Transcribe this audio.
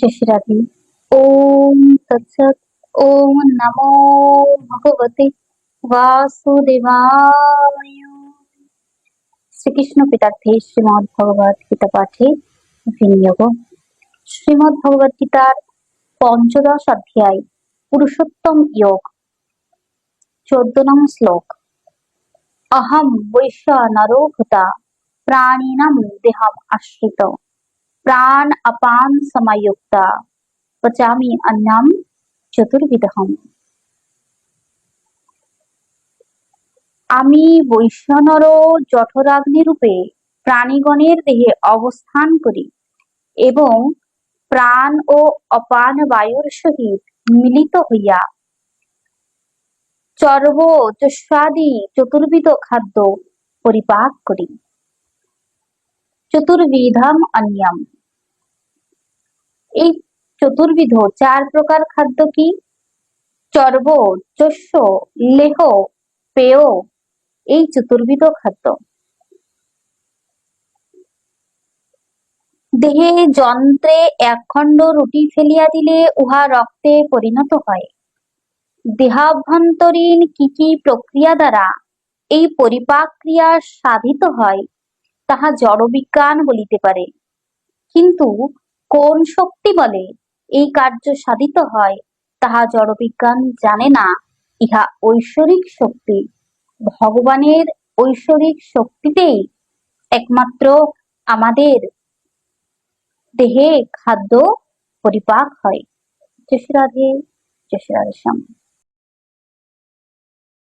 జశరథి ఓం తత్సత్ ఓం నమో ভগবতে বাসুদেবায় শ্রীকৃষ্ণ পিতার্থে শ্রীমদ ভগবত গীতা পাঠে বিনিয়োগ শ্রীমদ ভগবত গীতার পঞ্চদশ অধ্যায় পুরুষোত্তম যোগ চোদ্দ নং শ্লোক অহম বৈশ্য নরো ভূতা প্রাণীনাম দেহম আশ্রিত প্রাণ আপান সমায়ুক্তা পচামি অন্নম চতুর্বিধম আমি বৈষ্ণর জঠরাগ্নি রূপে প্রাণীগণের দেহে অবস্থান করি এবং প্রাণ ও অপান বায়ুর সহিত মিলিত হইয়া চর্ব চস্বাদি চতুর্বিধ খাদ্য পরিপাক করি চতুর্বিধম অন্যম এই চতুর্বিধ, চার প্রকার খাদ্য কি? চর্ব, চস্য, লেহ, পেয়, এই চতুর্বিধ খাদ্য। দেহে যন্ত্রে একখণ্ড রুটি ফেলিয়া দিলে উহা রক্তে পরিণত হয়। দেহাভ্যন্তরীণ কি কি প্রক্রিয়া দ্বারা এই পরিপাক ক্রিয়া সাধিত হয়, তাহা জড়বিজ্ঞান বলিতে পারে। কিন্তু কোন শক্তি বলে এই কার্য সাধিত হয়, তাহা জড়বিজ্ঞান জানে না। ইহা ঐশ্বরিক শক্তি। ভগবানের ঐশ্বরিক শক্তিতেই একমাত্র আমাদের দেহে খাদ্য পরিপাক হয়। যশ রাধে যশ রাধে শ্যাম